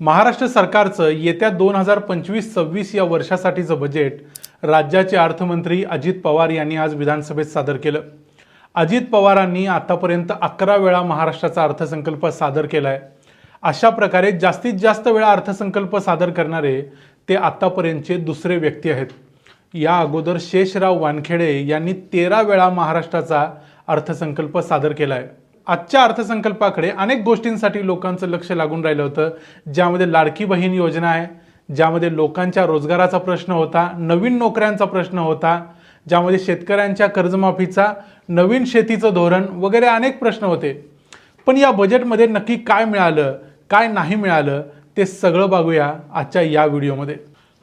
महाराष्ट्र सरकारचं येत्या दोन हजार पंचवीस सव्वीस या वर्षासाठीचं बजेट राज्याचे अर्थमंत्री अजित पवार यांनी आज विधानसभेत सादर केलं. अजित पवारांनी आतापर्यंत अकरा वेळा महाराष्ट्राचा अर्थसंकल्प सादर केला आहे अशा प्रकारे जास्तीत जास्त वेळा अर्थसंकल्प सादर करणारे ते आतापर्यंतचे दुसरे व्यक्ती आहेत. या अगोदर शेषराव वानखेडे यांनी तेरा वेळा महाराष्ट्राचा अर्थसंकल्प सादर केला आहे आजच्या अर्थसंकल्पाकडे अनेक गोष्टींसाठी लोकांचं लक्ष लागून राहिलं होतं. ज्यामध्ये लाडकी बहीण योजना आहे ज्यामध्ये लोकांच्या रोजगाराचा प्रश्न होता नवीन नोकऱ्यांचा प्रश्न होता ज्यामध्ये शेतकऱ्यांच्या कर्जमाफीचा नवीन शेतीचं धोरण वगैरे अनेक प्रश्न होते. पण या बजेटमध्ये नक्की काय मिळालं काय नाही मिळालं ते सगळं बघूया आजच्या या व्हिडिओमध्ये.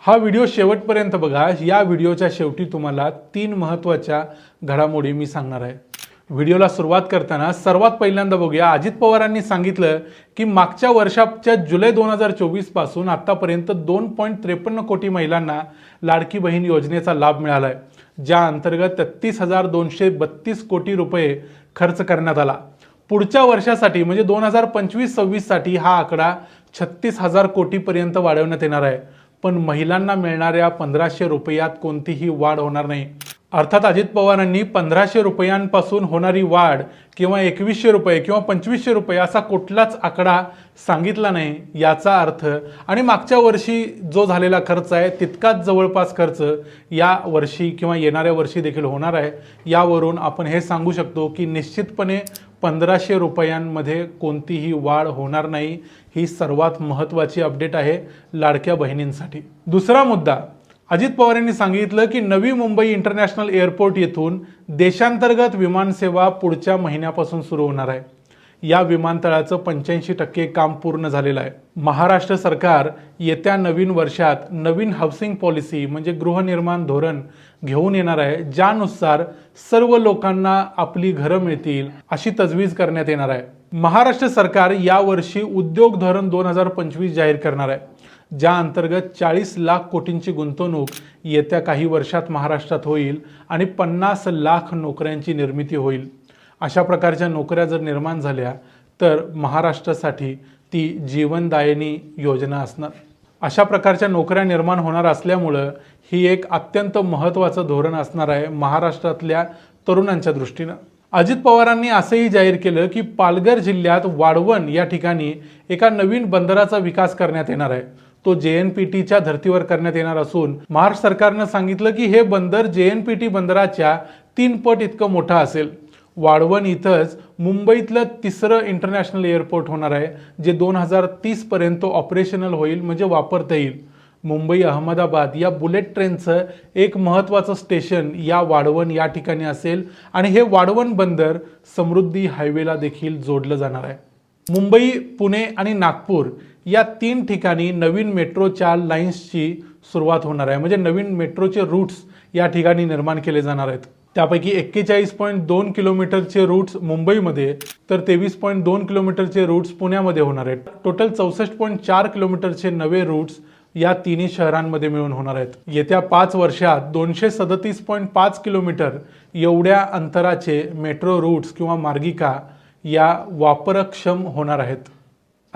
हा व्हिडिओ शेवटपर्यंत बघा. या व्हिडिओच्या शेवटी तुम्हाला तीन महत्त्वाच्या घडामोडी मी सांगणार आहे. व्हिडिओला सुरुवात करताना सर्वात पहिल्यांदा बघूया. अजित पवारांनी सांगितलं की मागच्या वर्षाच्या जुलै दोन हजार चोवीसपासून आत्तापर्यंत दोन पॉईंट त्रेपन्न कोटी महिलांना लाडकी बहीण योजनेचा लाभ मिळाला आहे ज्या अंतर्गत तेहतीस हजार दोनशे बत्तीस कोटी रुपये खर्च करण्यात आला. पुढच्या वर्षासाठी म्हणजे दोन हजार पंचवीस सव्वीससाठी हा आकडा छत्तीस हजार कोटीपर्यंत वाढवण्यात येणार आहे. पण महिलांना मिळणाऱ्या पंधराशे रुपयात कोणतीही वाढ होणार नाही. अर्थात अजित पवारांनी पंधराशे रुपयांपासून होणारी वाढ किंवा एकवीसशे रुपये किंवा पंचवीसशे रुपये असा कुठलाच आकडा सांगितला नाही याचा अर्थ. आणि मागच्या वर्षी जो झालेला खर्च आहे तितकाच जवळपास खर्च या वर्षी किंवा येणाऱ्या वर्षी देखील होणार आहे. यावरून आपण हे सांगू शकतो की निश्चितपणे पंधराशे रुपयांमध्ये कोणतीही वाढ होणार नाही. ही सर्वात महत्त्वाची अपडेट आहे लाडक्या बहिणींसाठी. दुसरा मुद्दा अजित पवार यांनी सांगितलं की नवी मुंबई इंटरनॅशनल एअरपोर्ट येथून देशांतर्गत विमानसेवा पुढच्या महिन्यापासून सुरू होणार आहे. या विमानतळाचं पंच्याऐंशी टक्के काम पूर्ण झालेलं आहे. महाराष्ट्र सरकार येत्या नवीन वर्षात नवीन हाऊसिंग पॉलिसी म्हणजे गृहनिर्माण धोरण घेऊन येणार आहे ज्यानुसार सर्व लोकांना आपली घरं मिळतील अशी तजवीज करण्यात येणार आहे. महाराष्ट्र सरकार यावर्षी उद्योग धोरण दोन हजार पंचवीस जाहीर करणार आहे. ज्या अंतर्गत चाळीस लाख कोटींची गुंतवणूक येत्या काही वर्षात महाराष्ट्रात होईल आणि पन्नास लाख नोकऱ्यांची निर्मिती होईल. अशा प्रकारच्या नोकऱ्या जर निर्माण झाल्या तर महाराष्ट्रासाठी ती जीवनदायिनी योजना असणार. अशा प्रकारच्या नोकऱ्या निर्माण होणार असल्यामुळं ही एक अत्यंत महत्त्वाचं धोरण असणार आहे महाराष्ट्रातल्या तरुणांच्या दृष्टीनं. अजित पवारांनी असंही जाहीर केलं की पालघर जिल्ह्यात वाढवण या ठिकाणी एका नवीन बंदराचा विकास करण्यात येणार आहे. तो जे एन पी टीच्या धर्तीवर करण्यात येणार असून महाराष्ट्र सरकारनं सांगितलं की हे बंदर जे एन पी टी बंदराच्या तीन पट इतकं मोठं असेल. वाळवण इथंच मुंबईतलं तिसरं इंटरनॅशनल एअरपोर्ट होणार आहे जे दोन हजार तीसपर्यंत ऑपरेशनल होईल म्हणजे वापरता येईल. मुंबई अहमदाबाद या बुलेट ट्रेनचं एक महत्त्वाचं स्टेशन या वाढवण या ठिकाणी असेल आणि हे वाढवण बंदर समृद्धी हायवेला देखील जोडलं जाणार आहे. मुंबई पुणे आणि नागपूर या तीन ठिकाणी नवीन मेट्रोच्या लाईन्सची सुरुवात होणार आहे. म्हणजे नवीन मेट्रोचे रूट्स या ठिकाणी निर्माण केले जाणार आहेत. त्यापैकी एक्केचाळीस पॉईंट दोन किलोमीटरचे रूट्स मुंबईमध्ये तर तेवीस पॉईंट दोन किलोमीटरचे रूट्स पुण्यामध्ये होणार आहेत. टोटल चौसष्ट पॉईंट चार किलोमीटरचे नवे रूट्स या तिन्ही शहरांमध्ये मिळून होणार आहेत. येत्या पाच वर्षात दोनशे सदतीस पॉईंट पाच किलोमीटर एवढ्या अंतराचे मेट्रो रूट्स किंवा मार्गिका या वापरक्षम होणार आहेत.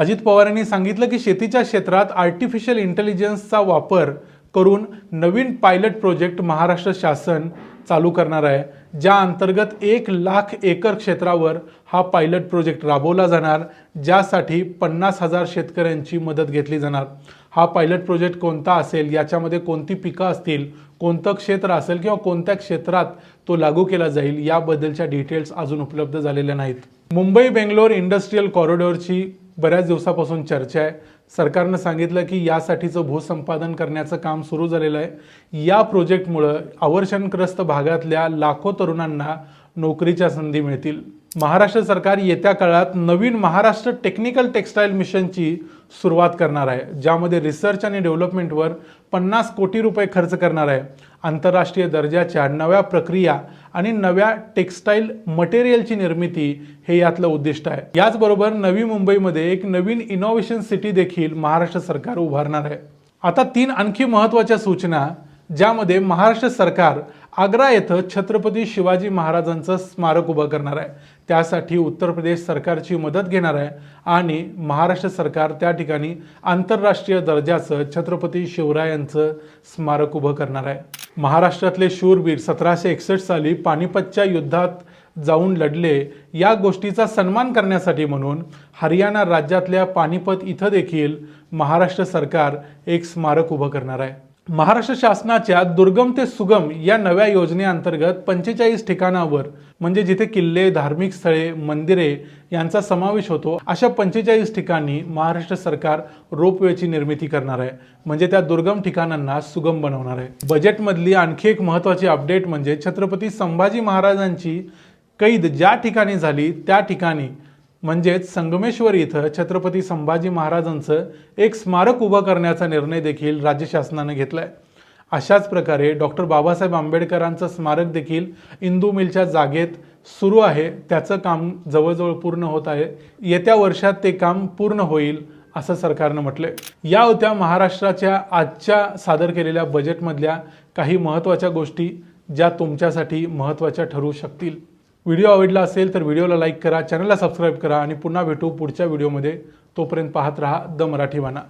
अजित पवार यांनी सांगितलं की शेतीच्या क्षेत्रात आर्टिफिशियल इंटेलिजन्सचा वापर करून नवीन पायलट प्रोजेक्ट महाराष्ट्र शासन चालू करणार आहे. ज्या अंतर्गत एक लाख एकर क्षेत्रावर हा पायलट प्रोजेक्ट राबवला जाणार ज्यासाठी पन्नास हजार शेतकऱ्यांची मदत घेतली जाणार. हा पायलट प्रोजेक्ट कोणता असेल याच्यामध्ये कोणती पिकं असतील कोणतं क्षेत्र असेल किंवा कोणत्या क्षेत्रात तो लागू केला जाईल याबद्दलच्या डिटेल्स अजून उपलब्ध झालेल्या नाहीत. मुंबई बेंगलोर इंडस्ट्रीयल कॉरिडॉरची बऱ्याच दिवसापासून चर्चा आहे. सरकारनं सांगितलं की यासाठीचं भूसंपादन करण्याचं काम सुरू झालेलं आहे. या प्रोजेक्टमुळं अवर्षणग्रस्त भागातल्या लाखो तरुणांना नोकरीच्या संधी मिळतील. महाराष्ट्र सरकार येत्या काळात नवीन महाराष्ट्र टेक्निकल टेक्स्टाईल मिशनची सुरुवात करणार आहे ज्यामध्ये रिसर्च आणि डेव्हलपमेंटवर पन्नास कोटी रुपये खर्च करणार आहे. आंतरराष्ट्रीय दर्जाच्या नव्या प्रक्रिया आणि नव्या टेक्स्टाईल मटेरियलची निर्मिती हे यातलं उद्दिष्ट आहे. याचबरोबर नवी मुंबईमध्ये एक नवीन इनोव्हेशन सिटी देखील महाराष्ट्र सरकार उभारणार आहे. आता तीन आणखी महत्त्वाच्या सूचना ज्यामध्ये महाराष्ट्र सरकार आग्रा येथं छत्रपती शिवाजी महाराजांचं स्मारक उभं करणार आहे. त्यासाठी उत्तर प्रदेश सरकारची मदत घेणार आहे आणि महाराष्ट्र सरकार त्या ठिकाणी आंतरराष्ट्रीय दर्जाचं छत्रपती शिवरायांचं स्मारक उभं करणार आहे. महाराष्ट्रातले शूरवीर सतराशे एकसष्ट साली पानिपतच्या युद्धात जाऊन लढले या गोष्टीचा सन्मान करण्यासाठी म्हणून हरियाणा राज्यातल्या पानिपत इथं देखील महाराष्ट्र सरकार एक स्मारक उभं करणार आहे. महाराष्ट्र शासनाच्या दुर्गम ते सुगम या नव्या योजनेअंतर्गत पंचेचाळीस ठिकाणावर म्हणजे जिथे किल्ले धार्मिक स्थळे मंदिरे यांचा समावेश होतो अशा पंचेचाळीस ठिकाणी महाराष्ट्र सरकार रोपवेची निर्मिती करणार आहे. म्हणजे त्या दुर्गम ठिकाणांना सुगम बनवणार आहे. बजेटमधली आणखी एक महत्त्वाची अपडेट म्हणजे छत्रपती संभाजी महाराजांची कैद ज्या ठिकाणी झाली त्या ठिकाणी म्हणजेच संगमेश्वर इथं छत्रपती संभाजी महाराजांचं एक स्मारक उभं करण्याचा निर्णय देखील राज्य शासनानं आहे अशाच प्रकारे डॉक्टर बाबासाहेब आंबेडकरांचं स्मारक देखील इंदू मिलच्या जागेत सुरू आहे. त्याचं काम जवळजवळ पूर्ण होत आहे. येत्या वर्षात ते काम पूर्ण होईल असं सरकारनं म्हटलंय. या होत्या महाराष्ट्राच्या आजच्या सादर केलेल्या बजेटमधल्या काही महत्त्वाच्या गोष्टी ज्या तुमच्यासाठी महत्त्वाच्या ठरू शकतील. व्हिडिओ आवडला असेल तर व्हिडिओला लाईक करा चॅनलला सबस्क्राईब करा आणि पुन्हा भेटू पुढच्या व्हिडिओमध्ये. तोपर्यंत पाहत राहा द मराठी वाणा.